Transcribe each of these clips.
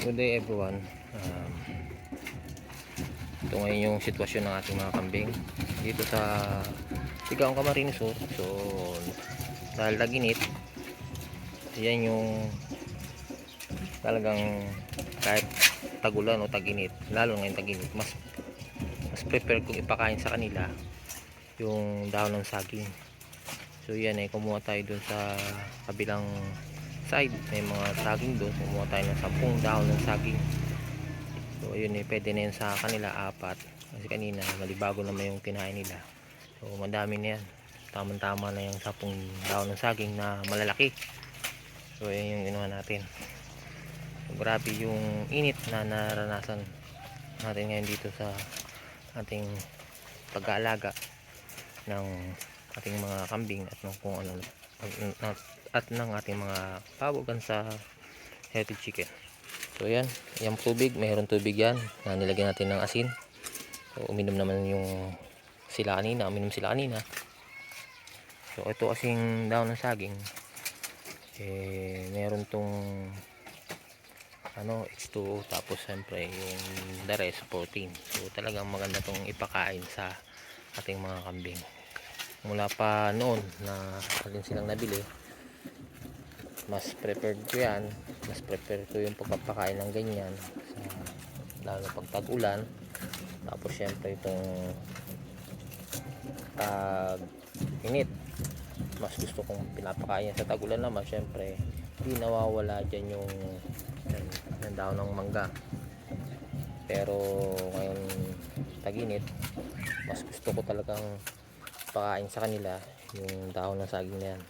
Good day everyone. Um, ito ngayon yung sitwasyon ng ating mga kambing dito sa Tigaong Camarines. So, dahil taginit, yan yung talagang kahit tagulan o taginit, lalo ngayon taginit, mas mas prepare kong ipakain sa kanila yung dahon ng saging. So yan eh, kumuha tayo dun sa kabilang side. May mga saging doon. Kumuha tayo ng 10 dahon ng saging. So ayun eh, pwede na yun sa kanila apat. Kasi kanina, malibago naman yung kinain nila. So madami na yan. Tamang-tama na yung 10 dahon ng saging na malalaki. So ayun yung ginawa natin. So, grabe yung init na naranasan natin ngayon dito sa ating pag-aalaga ng ating mga kambing at ng kung ano at, ng ating mga pabogan sa healthy chicken. So yan, yung tubig, mayroon tubig yan na nilagyan natin ng asin. So uminom naman yung sila kanina, uminom sila kanina. So ito kasing daon ng saging eh meron tong ano H2O tapos siyempre yung the rest protein. So talagang maganda tong ipakain sa ating mga kambing mula pa noon na alin silang nabili mas prepared ko yan. Mas prepared ko yung pagpapakain ng ganyan sa, lalo pag tag-ulan. Tapos syempre itong tag init mas gusto kong pinapakain sa tag-ulan naman. Syempre hindi nawawala dyan yung yan, yung daon ng mangga. Pero ngayon tag-init mas gusto ko talagang pakain sa kanila yung dahon ng saging na yan.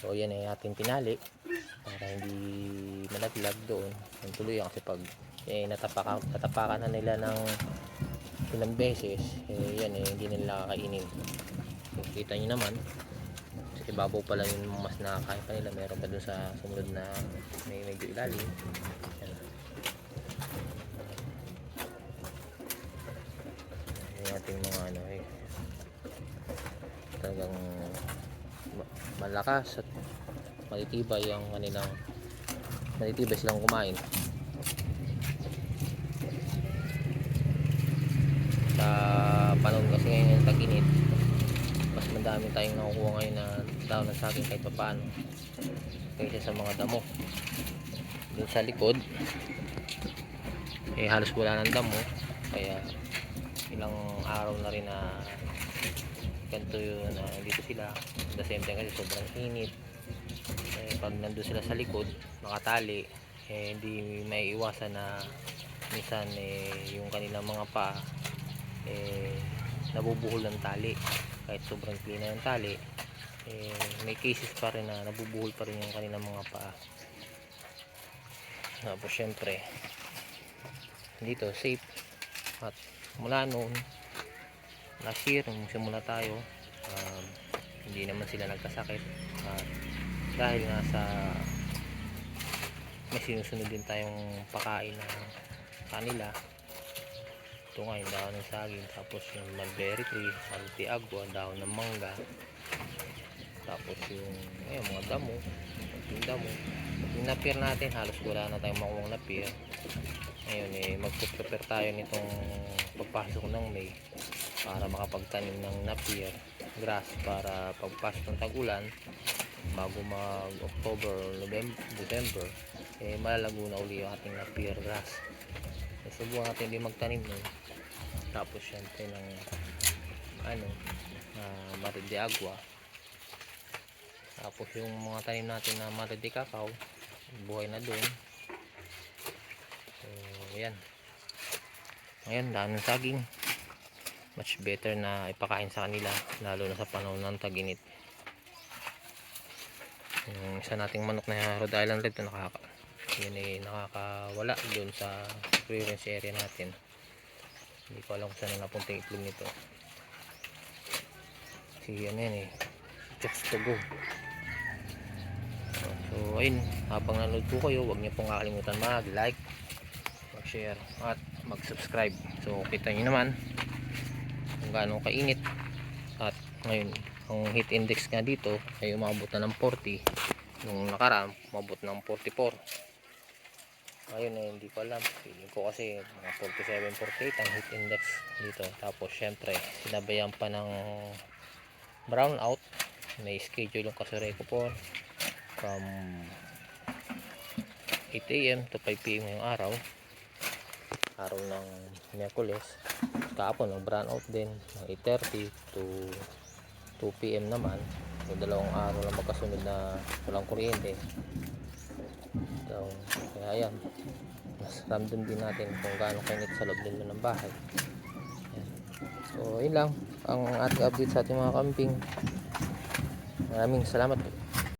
So yan ay ating tinali para hindi malaglag doon. Yung tuloy kasi pag eh, natapakan, natapakan na nila ng ilang beses eh, yan eh, hindi nila kakainin so, kita nyo naman sa ibabaw pa lang yung mas nakakain pa nila meron pa doon sa sumunod na may medyo ilalim. Yan yung ating mga ano eh talagang ma- malakas at matitibay ang kanilang matitibay silang kumain. Sa panahon kasi ngayon ng tag-init mas madami tayong nakukuha ngayon na daon ng saging kahit paano kaysa sa mga damo. Dun sa likod eh halos wala ng damo kaya ilang araw na rin na ganito yun na dito sila. The same time kasi sobrang init. Eh, pag nandun sila sa likod nakatali eh, hindi may iwasan na minsan eh, yung kanilang mga pa eh, nabubuhol ng tali. Kahit sobrang clean na yung tali eh, may cases pa rin na nabubuhol pa rin yung kanilang mga paa. Tapos syempre dito safe. At mula noon last year nung simula tayo. Um, hindi naman sila nagkasakit. At dahil nga sa may sinusunod din tayong pakain na kanila ito nga yung dahon ng saging tapos yung mulberry tree multi agua dahon ng mangga tapos yung ayun, mga damo yung damo. Yung napier natin halos wala na tayong makuha napier ngayon eh magpe-prepare tayo nitong pagpasok ng May para makapagtanim ng napier grass para pagpasok ng tag-ulan bago mag October, November, December eh malalago na uli yung ating napier grass. Eh, subukan natin din magtanim nun. Tapos syempre ng ano uh, Marid de Agua. Tapos yung mga tanim natin na Marid de Cacao buhay na doon so yan. Ngayon dahon ng saging much better na ipakain sa kanila lalo na sa panahon ng taginit. Yung isa nating manok na Rhode Island Red na nakaka yun ay nakakawala doon sa clearance area natin. Hindi ko alam kung saan napunta yung itlog nito. Kasi ano yan eh checks to go. So ayun habang nanood po kayo huwag niyo pong kakalimutan mag like mag share at mag subscribe so kita nyo naman kung gaano kainit at ngayon ang heat index nga dito ay umabot na ng 40 nung nakaraan umabot ng 44 Ngayon eh, hindi ko alam. Feeling ko kasi mga 47, 48 ang heat index dito. Tapos syempre, sinabayan pa ng brown out. May schedule yung kasureko po from 8 a.m. to 5 p.m. ngayong araw. Araw ng Miyerkules. Kahapon, nag brown out din. Ng 8.30 to 2 p.m. naman. Yung dalawang araw na magkasunod na walang kuryente. So, kaya yan. Mas ramdam din natin kung gaano kainit sa loob nila ng bahay. So, yun lang ang ating update sa ating mga camping. Maraming salamat po.